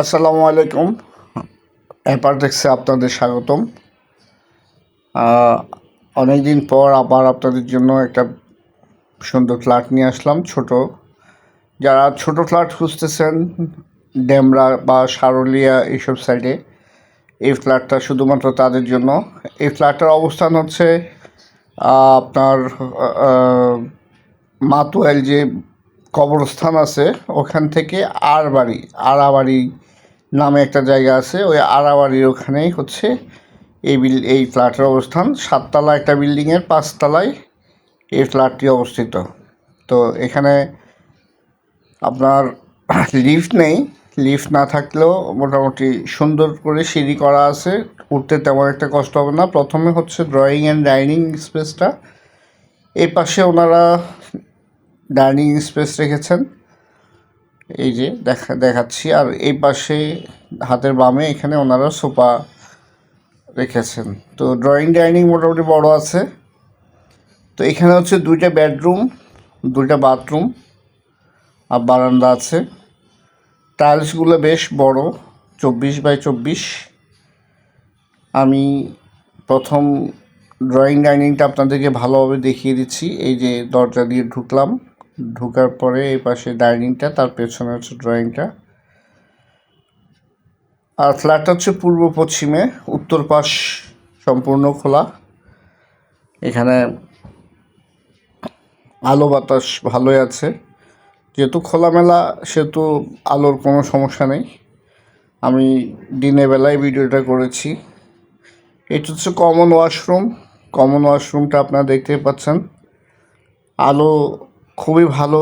আসসালামু আলাইকুম। অ্যাপারটেক্সে আপনাদের স্বাগতম। অনেক দিন পর আবার আপনাদের জন্য একটা সুন্দর ফ্ল্যাট নিয়ে আসলাম ছোট। যারা ছোট ফ্ল্যাট খুঁজতেছেন ডেমরা বা সারুলিয়া এইসব সাইডে এই ফ্ল্যাটটা শুধুমাত্র তাদের জন্য। এই ফ্ল্যাটটার অবস্থান হচ্ছে আপনার আহ, মাতুয়াইল যে কবরস্থান আছে ওখান থেকে আর আরবাড়ি আড়াবাড়ি নামে একটা জায়গা আছে, ওই আড়াবাড়ির ওখানেই হচ্ছে এই বিল, এই ফ্ল্যাটের অবস্থান। সাততলা একটা বিল্ডিংয়ের, পাঁচতলায় এই ফ্ল্যাটটি অবস্থিত। তো এখানে আপনার লিফট নেই। লিফট না থাকলেও মোটামুটি সুন্দর করে সিঁড়ি করা আছে। উঠতে তেমন একটা কষ্ট হবে না। প্রথমে হচ্ছে ড্রয়িং অ্যান্ড ডাইনিং স্পেসটা এই পাশে ওনারা ডাইনিং স্পেস রেখেছেন। এই যে দেখা, দেখাচ্ছি। আর এই পাশে হাতের বামে এখানে ওনারা সোফা রেখেছেন। তো ড্রয়িং ডাইনিং মোটামুটি বড় আছে। তো এখানে হচ্ছে দুইটা বেডরুম দুইটা বাথরুম আর বারান্দা আছে। টাইলসগুলো বেশ বড়, চব্বিশ বাই চব্বিশ। আমি প্রথম ড্রয়িং ডাইনিংটা আপনাদেরকে ভালোভাবে দেখিয়ে দিচ্ছি। এই যে দরজা দিয়ে ঢুকলাম। ঢোকার পরে এই পাশে ডাইনিংটা তার পেছনে হচ্ছে ড্রয়িংটা আর ফ্ল্যাটটা হচ্ছে পূর্ব পশ্চিমে, উত্তর পাশ সম্পূর্ণ খোলা। এখানে আলো বাতাস ভালোই আছে। যেহেতু খোলামেলা, সেহেতু আলোর কোনো সমস্যা নেই। আমি দিনের বেলায় ভিডিওটা করেছি। এটা হচ্ছে কমন ওয়াশরুম কমন ওয়াশরুমটা আপনারা দেখতে পাচ্ছেন। আলো খুবই ভালো।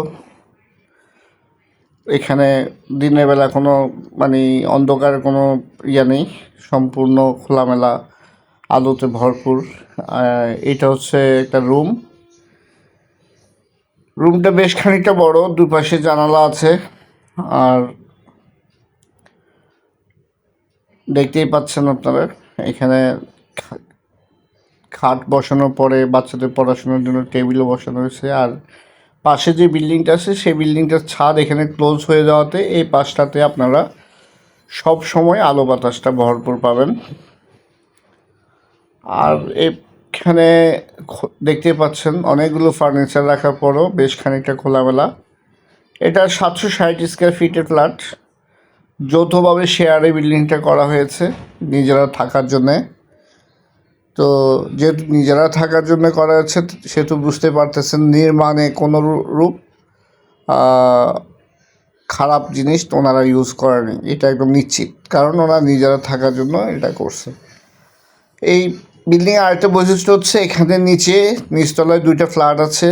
এখানে দিনের বেলা কোনো মানে অন্ধকার কোনো ইয়া নেই, সম্পূর্ণ খোলামেলা, আলোতে ভরপুর। এটা হচ্ছে একটা রুম। রুমটা বেশ খানিকটা বড়, দুপাশে জানালা আছে। আর দেখতেই পাচ্ছেন আপনারা, এখানে খাট বসানোর পরে, বাচ্চাদের পড়াশোনার জন্য টেবিলও বসানো হয়েছে। আর পাশে যে বিল্ডিংটা আছে, সেই বিল্ডিংটার ছাদ এখানে ক্লোজ হয়ে যাওয়াতে এই পাশটাতে আপনারা সব সময় আলো বাতাসটা ভরপুর পাবেন। আর এখানে দেখতে পাচ্ছেন অনেকগুলো ফার্নিচার রাখার পরও বেশ খানিকটা খোলামেলা। এটা সাতশো ষাট স্কোয়ার ফিটের ফ্ল্যাট। যৌথভাবে শেয়ারে বিল্ডিংটা করা হয়েছে নিজেরা থাকার জন্যে। তো যেহেতু নিজেরা থাকার জন্য করা হচ্ছে সেহেতু বুঝতে পারতেছেন নির্মাণে কোনো রূপ খারাপ জিনিস ওনারা ইউজ করেনি। এটা একদম নিশ্চিত। কারণ ওরা নিজেরা থাকার জন্য এটা করছে। এই বিল্ডিং আরেকটা বৈশিষ্ট্য হচ্ছে, এখানে নিচে নিচতলায় দুইটা ফ্ল্যাট আছে,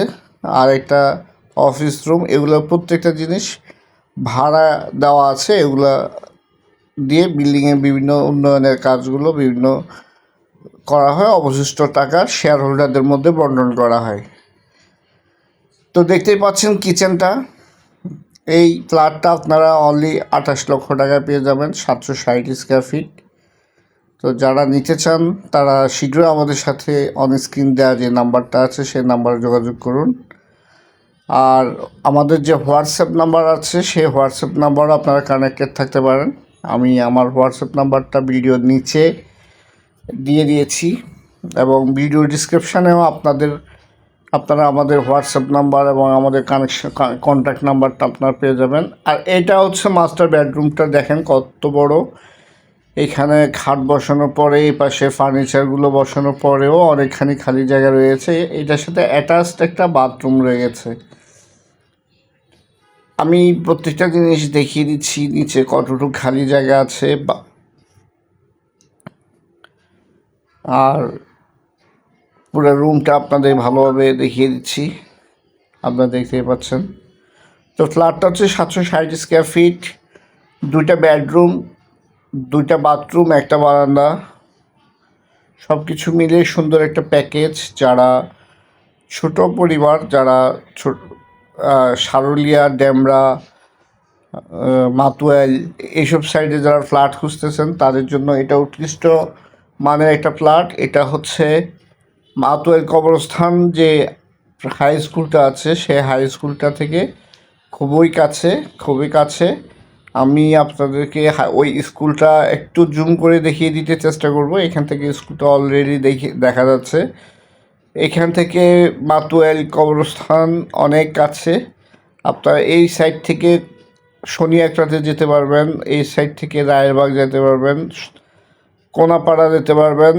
আর একটা অফিস রুম এগুলো প্রত্যেকটা জিনিস ভাড়া দেওয়া আছে। এগুলা দিয়ে বিল্ডিংয়ের বিভিন্ন উন্নয়নের কাজগুলো বিভিন্ন করা হয়, অবশিষ্ট টাকা শেয়ার হোল্ডারদের মধ্যে বন্টন করা হয়। তো দেখতেই পাচ্ছেন কিচেনটা। এই ফ্ল্যাটটা আপনারা অনলি আঠাশ লক্ষ টাকায় পেয়ে যাবেন, সাতশো ষাট স্কোয়ার ফিট তো যারা নিতে চান, তারা শীঘ্রই আমাদের সাথে অন স্ক্রিন দেওয়া যে নাম্বারটা আছে সেই নাম্বারে যোগাযোগ করুন। আর আমাদের যে হোয়াটসঅ্যাপ নাম্বার আছে সেই হোয়াটসঅ্যাপ নাম্বারও আপনারা কানেক্টেড থাকতে পারেন। আমি আমার হোয়াটসঅ্যাপ নাম্বারটা ভিডিওর নিচে দিয়ে দিয়েছি এবং ভিডিও ডিসক্রিপশানেও আপনাদের, আপনারা আমাদের হোয়াটসঅ্যাপ নাম্বার এবং আমাদের কানেকশন কন্ট্যাক্ট নাম্বারটা আপনারা পেয়ে যাবেন। আর এটা হচ্ছে মাস্টার বেডরুমটা দেখেন কত বড়। এখানে খাট বসানোর পরে, এই পাশে ফার্নিচারগুলো বসানোর পরেও অনেকখানি খালি জায়গা রয়েছে। এটার সাথে অ্যাটাচড একটা বাথরুম রয়েছে। আমি প্রত্যেকটা জিনিস দেখিয়ে দিচ্ছি, নিচে কতটুকু খালি জায়গা আছে বা আর পুরো রুমটা আপনাদের ভালোভাবে দেখিয়ে দিচ্ছি। আপনারা দেখতেই পাচ্ছেন। তো ফ্ল্যাটটা হচ্ছে সাতশো ষাট স্কোয়ার ফিট দুইটা বেডরুম দুইটা বাথরুম একটা বারান্দা। সব কিছু মিলে সুন্দর একটা প্যাকেজ যারা ছোট পরিবার, যারা ছোট সারুলিয়া ড্যামরা মাতুয়াল, এইসব সাইডে যারা ফ্ল্যাট খুঁজতেছেন, তাদের জন্য এটা উৎকৃষ্ট মানের একটা ফ্ল্যাট, এটা হচ্ছে মাতুয়াইল কবরস্থান যে হাই স্কুলটা আছে সেই হাই স্কুলটা থেকে খুবই কাছে খুবই কাছে। আমি আপনাদেরকে ওই স্কুলটা একটু জুম করে দেখিয়ে দিতে চেষ্টা করব। এখান থেকে স্কুলটা অলরেডি দেখে, দেখা যাচ্ছে। এখান থেকে মাতুয়াইল কবরস্থান অনেক কাছে। আপনারা এই সাইড থেকে শনি একটাতে যেতে পারবেন, এই সাইড থেকে রায়েরবাগ যেতে পারবেন কোনাপাড়া যেতে পারবেন,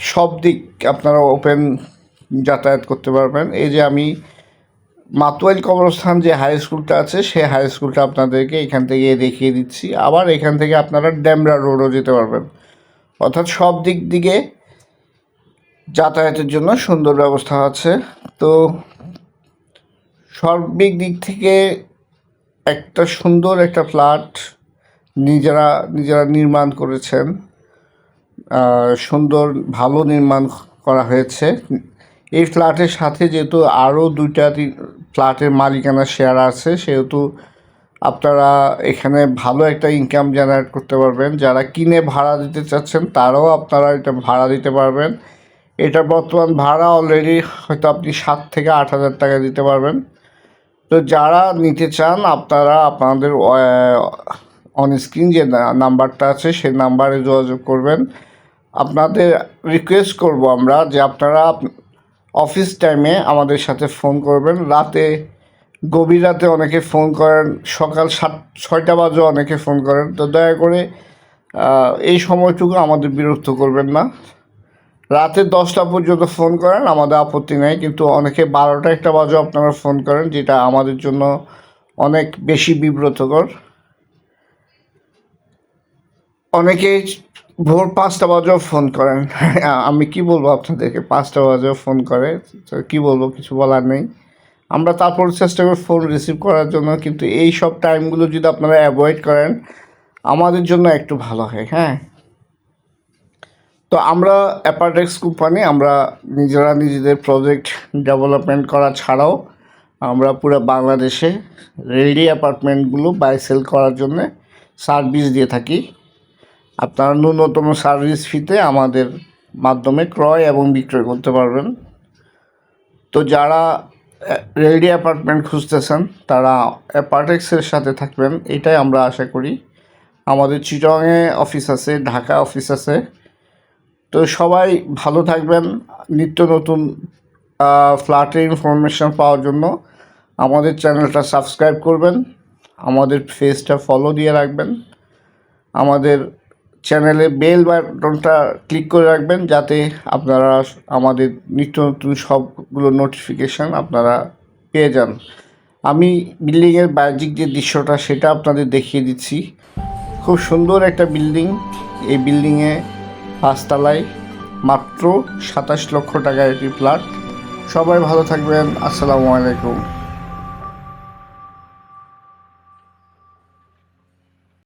সব দিক আপনারা ওপেন যাতায়াত করতে পারবেন। এই যে আমি মাতুয়াইল কবরস্থান যে হাই স্কুলটা আছে সেই হাই স্কুলটা আপনাদেরকে এখান থেকে দেখিয়ে দিচ্ছি। আবার এখান থেকে আপনারা ড্যামরা রোডও যেতে পারবেন। অর্থাৎ সব দিক দিকে যাতায়াতের জন্য সুন্দর ব্যবস্থা আছে। তো সার্বিক দিক থেকে একটা সুন্দর একটা ফ্ল্যাট নিজেরা নিজেরা নির্মাণ করেছেন। সুন্দর, ভালো নির্মাণ করা হয়েছে। এই ফ্ল্যাটের সাথে যেহেতু আরও দুইটা ফ্ল্যাটের মালিকানা শেয়ার আছে, সেহেতু আপনারা এখানে ভালো একটা ইনকাম জেনারেট করতে পারবেন। যারা কিনে ভাড়া দিতে চাচ্ছেন, তারাও আপনারা এটা ভাড়া দিতে পারবেন। এটা বর্তমান ভাড়া অলরেডি হয়তো আপনি সাত থেকে আট হাজার টাকা দিতে পারবেন। তো যারা নিতে চান, আপনারা আপনাদের অন স্ক্রিন যে নাম্বারটা আছে, সেই নাম্বারে যোগাযোগ করবেন। আপনাদের রিকোয়েস্ট করব আমরা যে আপনারা অফিস টাইমে আমাদের সাথে ফোন করবেন। রাতে, গভীর রাতে অনেকে ফোন করেন, সকাল সাত, ছয়টা বাজে অনেকে ফোন করেন। তো দয়া করে এই সময়টুকু আমাদের বিরক্ত করবেন না। রাতে দশটা পর্যন্ত ফোন করেন, আমাদের আপত্তি নেই, কিন্তু অনেকে বারোটা একটা বাজে আপনারা ফোন করেন, যেটা আমাদের জন্য অনেক বেশি বিব্রতকর। অনেকে ভোর পাঁচটা বাজেও ফোন করেন। আমি কি বলব আপনাদেরকে? পাঁচটা বাজেও ফোন করে। তো কি বলব, কিছু বলার নেই। আমরা তারপর চেষ্টা করি ফোন রিসিভ করার জন্য, কিন্তু এই সব টাইমগুলো যদি আপনারা অ্যাভয়েড করেন, আমাদের জন্য একটু ভালো হয় হ্যাঁ? তো আমরা অ্যাপার্টেক্স কোম্পানি, আমরা নিজেরা নিজেদের প্রজেক্ট ডেভেলপমেন্ট করা ছাড়াও আমরা পুরো বাংলাদেশে রেডি অ্যাপার্টমেন্টগুলো বাই সেল করার জন্য সার্ভিস দিয়ে থাকি। আপনারা ন্যূনতম সার্ভিস ফিতে আমাদের মাধ্যমে ক্রয় এবং বিক্রয় করতে পারবেন। তো যারা রেডি অ্যাপার্টমেন্ট খুঁজতেছেন, তারা অ্যাপার্টেক্সের সাথে থাকবেন, এটাই আমরা আশা করি। আমাদের চিটংয়ে অফিস আছে ঢাকা অফিস আছে। তো সবাই ভালো থাকবেন, নিত্য নতুন ফ্ল্যাটের ইনফরমেশন পাওয়ার জন্য। আমাদের চ্যানেলটা সাবস্ক্রাইব করবেন, আমাদের ফেসটা ফলো দিয়ে রাখবেন। আমাদের চ্যানেলে বেল বাটনটা ক্লিক করে রাখবেন যাতে আপনারা আমাদের নিত্য নতুন সবগুলো নোটিফিকেশান আপনারা পেয়ে যান। আমি বিল্ডিংয়ের বাহ্যিক যে দৃশ্যটা সেটা আপনাদের দেখিয়ে দিচ্ছি। খুব সুন্দর একটা বিল্ডিং এই বিল্ডিংয়ে পাঁচতলায় মাত্র সাতাশ লক্ষ টাকার একটি ফ্ল্যাট সবাই ভালো থাকবেন। আসসালামু আলাইকুম।